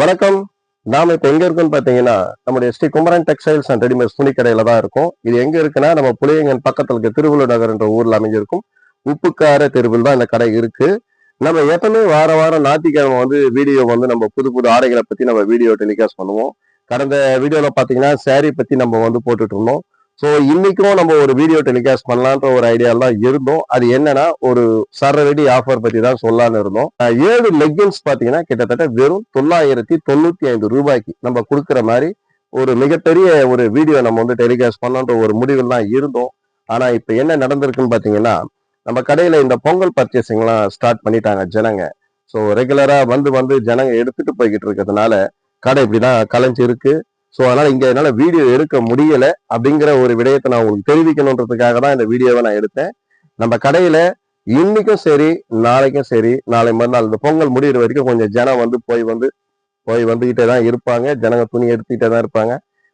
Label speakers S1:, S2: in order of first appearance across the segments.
S1: வணக்கம். நாம இப்ப எங்க இருக்கோம்னு பாத்தீங்கன்னா நம்முடைய Sri Kumaran textiles and readymades துணி கடையில தான் இருக்கும். இது எங்க இருக்குன்னா நம்ம புளியங்கன் பக்கத்துல இருக்க திருவள்ளூர் நகர் என்ற ஊர்ல அமைஞ்சிருக்கும். உப்புக்கார தெருவில் தான் இந்த கடை இருக்கு. நம்ம எப்பவுமே வார வாரம் ஞாயிற்றுக்கிழமை வந்து வீடியோ வந்து நம்ம புது புது ஆடைகளை பத்தி நம்ம வீடியோ டெலிகாஸ்ட் பண்ணுவோம். கடந்த வீடியோல பாத்தீங்கன்னா சாரி பத்தி நம்ம வந்து போட்டுட்டு இருந்தோம். ஸோ இன்னைக்கும் நம்ம ஒரு வீடியோ டெலிகாஸ்ட் பண்ணலான்ற ஒரு ஐடியால தான் இருந்தோம். அது என்னன்னா ஒரு சரவெடி ஆஃபர் பத்தி தான் சொல்லலான்னு இருந்தோம். ஏழு லெகின்ஸ் பாத்தீங்கன்னா கிட்டத்தட்ட வெறும் தொள்ளாயிரத்தி தொண்ணூத்தி ஐந்து ரூபாய்க்கு நம்ம கொடுக்குற மாதிரி ஒரு மிகப்பெரிய ஒரு வீடியோ நம்ம வந்து டெலிகாஸ்ட் பண்ணலான்ற ஒரு முடிவில் தான் இருந்தோம். ஆனா இப்ப என்ன நடந்திருக்குன்னு பாத்தீங்கன்னா நம்ம கடையில இந்த பொங்கல் பர்ச்சேசிங்லாம் ஸ்டார்ட் பண்ணிட்டாங்க ஜனங்க. ஸோ ரெகுலரா வந்து வந்து ஜனங்க எடுத்துட்டு போய்கிட்டு இருக்கிறதுனால கடை இப்படிதான் கலைஞ்சு இருக்கு ஸோ அதனால் இங்கே என்னால் வீடியோ எடுக்க முடியலை அப்படிங்கிற ஒரு விடயத்தை நான் உங்களுக்கு தெரிவிக்கணுன்றதுக்காக தான் இந்த வீடியோவை நான் எடுத்தேன். நம்ம கடையில் இன்னைக்கும் சரி நாளைக்கும் சரி நாளை மறுநாள் இந்த பொங்கல் முடிகிற வரைக்கும் கொஞ்சம் ஜனம் வந்து போய் வந்து போய் வந்துக்கிட்டே தான் இருப்பாங்க. ஜனங்க துணி எடுத்துக்கிட்டே தான் இருப்பாங்க.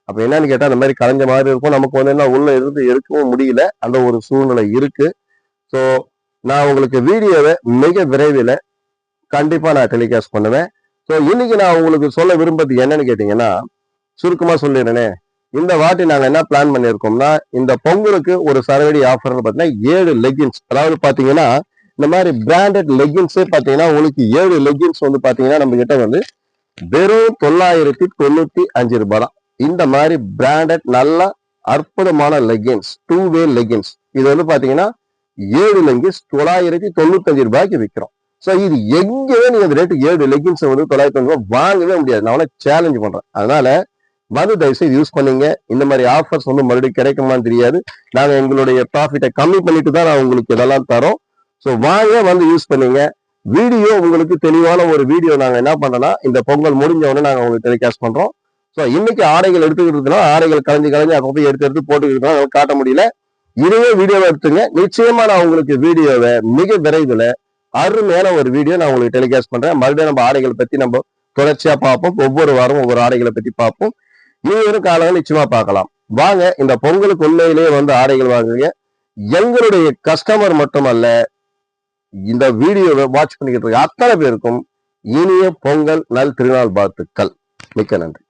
S1: அப்போ என்னன்னு கேட்டால் அந்த மாதிரி கலைஞ்ச மாதிரி இருக்கும். நமக்கு வந்து என்ன உள்ளே இருந்து எடுக்கவும் முடியல. அந்த ஒரு சூழ்நிலை இருக்குது ஸோ நான் உங்களுக்கு வீடியோவை மிக விரைவில் கண்டிப்பாக நான் டெலிகாஸ்ட் பண்ணுவேன். ஸோ இன்னைக்கு நான் உங்களுக்கு சொல்ல விரும்புறது என்னன்னு கேட்டிங்கன்னா சுருக்கமாக சொல்லிடுறேனே. இந்த வாட்டி நாங்கள் என்ன பிளான் பண்ணியிருக்கோம்னா இந்த பொங்கலுக்கு ஒரு சரவெடி ஆஃபர்னு பார்த்தீங்கன்னா ஏழு லெகின்ஸ் அதாவது பார்த்தீங்கன்னா இந்த மாதிரி பிராண்டட் லெகின்ஸே பார்த்தீங்கன்னா உங்களுக்கு ஏழு லெகின்ஸ் வந்து பார்த்தீங்கன்னா நம்ம கிட்ட வந்து வெறும் தொள்ளாயிரத்தி தொண்ணூற்றி அஞ்சு ரூபாய் தான். இந்த மாதிரி பிராண்டட் நல்ல அற்புதமான லெகின்ஸ் டூ வே லெகின்ஸ் இது வந்து பார்த்தீங்கன்னா ஏழு லெகின்ஸ் தொள்ளாயிரத்தி தொண்ணூத்தஞ்சு ரூபாய்க்கு விற்கிறோம் ஸோ இது எங்கேயுமே நீங்கள் இந்த ரேட்டு ஏழு லெகின்ஸ் வந்து தொள்ளாயிரத்தி தொண்ணூறு ரூபாய் வாங்கவே முடியாது. நான் சேலஞ்சு சேலஞ்ச் பண்றேன். அதனால வந்து தயவுசெய்து யூஸ் பண்ணீங்க. இந்த மாதிரி ஆஃபர்ஸ் வந்து மறுபடியும் கிடைக்குமான்னு தெரியாது. நாங்கள் எங்களுடைய ப்ராஃபிட்டை கம்மி பண்ணிட்டு தான் நான் உங்களுக்கு இதெல்லாம் தரோம். ஸோ வாங்க வந்து யூஸ் பண்ணீங்க. வீடியோ உங்களுக்கு தெளிவான ஒரு வீடியோ நாங்கள் என்ன பண்றோம்னா இந்த பொங்கல் முடிஞ்ச உடனே நாங்கள் உங்களுக்கு டெலிகாஸ்ட் பண்ணுறோம் ஸோ இன்னைக்கு ஆடைகள் எடுத்துக்கிட்டு ஆடைகள் கலைஞ்சு கலைஞ்சு அப்பப்போ எடுத்து எடுத்து போட்டுக்கிட்டு இருக்கோம் காட்ட முடியல. இதுவே வீடியோவை எடுத்துங்க. நிச்சயமா நான் உங்களுக்கு வீடியோவை மிக விரைவில் அருமையான ஒரு வீடியோ நான் உங்களுக்கு டெலிகாஸ்ட் பண்றேன். மறுபடியும் நம்ம ஆடைகளை பத்தி நம்ம தொடர்ச்சியா பார்ப்போம். ஒவ்வொரு வாரம் ஒவ்வொரு ஆடைகளை பத்தி பார்ப்போம். நீங்களும் காலங்கள் நிச்சயமா பார்க்கலாம். வாங்க இந்த பொங்கலுக்கு உண்மையிலேயே வந்து ஆடைகள் வாங்குங்க. எங்களுடைய கஸ்டமர் மட்டுமல்ல இந்த வீடியோவை வாட்ச் பண்ணிக்கிட்டு இருக்க அத்தனை பேருக்கும் இனிய பொங்கல் நல் திருநாள் வாழ்த்துக்கள். மிக்க நன்றி.